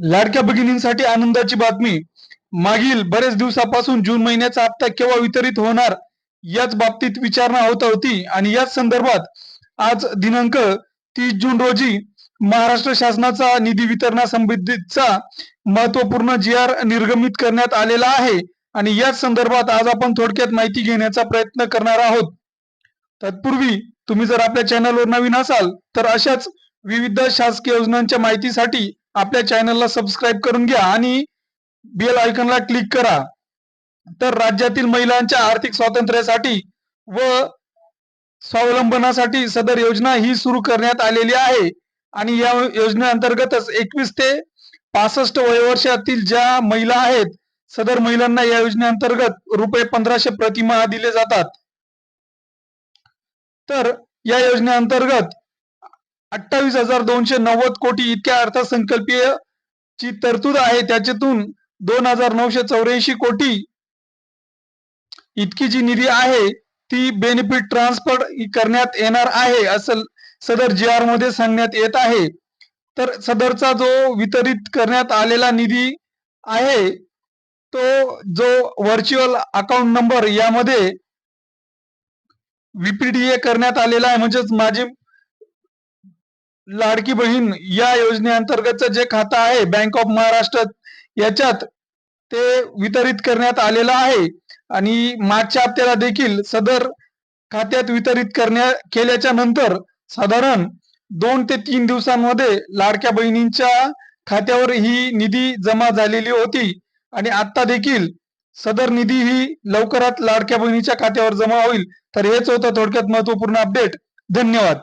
लाडक्या भगिनींसाठी आनंदाची बातमी. मागील बरेच दिवसापासून जून महिन्याचा हप्ता केव्हा वितरित होणार याच बाबतीत विचारणा होत होती आणि याच संदर्भात आज दिनांक तीस जून रोजी महाराष्ट्र शासनाचा निधी वितरणासंबंधीचा महत्त्वपूर्ण जी आर निर्गमित करण्यात आलेला आहे आणि याच संदर्भात आज आपण थोडक्यात माहिती घेण्याचा प्रयत्न करणार आहोत. तत्पूर्वी तुम्ही जर आपल्या चॅनलवर नवीन असाल तर अशाच विविध शासकीय योजनांच्या माहितीसाठी आपल्या चॅनलला सबस्क्राईब करून घ्या आणि बेल आयकॉनला क्लिक करा. तर राज्यातील महिलांच्या आर्थिक स्वातंत्र्यासाठी व स्वावलंबनासाठी सदर योजना ही सुरू करण्यात आलेली आहे. आणि या योजनेअंतर्गतच एकवीस ते पासष्ट वयोवर्षातील ज्या महिला आहेत सदर महिलांना या योजनेअंतर्गत रुपये पंधराशे प्रतिमाह दिले जातात. तर या योजनेअंतर्गत अठ्ठावीस हजार दोनशे नव्वद कोटी इतक्या अर्थसंकल्पीय ची तरतूद आहे. त्याच्यातून दोन हजार नऊशे चौऱ्याऐंशी कोटी इतकी जी निधी आहे ती बेनिफिट ट्रान्सफर करण्यात येणार आहे असं सदर जी आरमध्ये सांगण्यात येत आहे. तर सदरचा जो वितरित करण्यात आलेला निधी आहे तो जो व्हर्च्युअल अकाउंट नंबर यामध्ये व्हीपीडीए करण्यात आलेला आहे. म्हणजेच माझी लाडकी बहीण या योजनेअंतर्गतचं जे खातं आहे बँक ऑफ महाराष्ट्र याच्यात ते वितरित करण्यात आलेलं आहे. आणि मागच्या हप्त्याला देखील सदर खात्यात वितरित करण्या केल्याच्यानंतर साधारण दोन ते तीन दिवसांमध्ये लाडक्या बहिणींच्या खात्यावर ही निधी जमा झालेली होती. आणि आता देखील सदर निधी ही लवकरात लाडक्या बहिणीच्या खात्यावर जमा होईल. तर हेच होतं थोडक्यात महत्त्वपूर्ण अपडेट. धन्यवाद.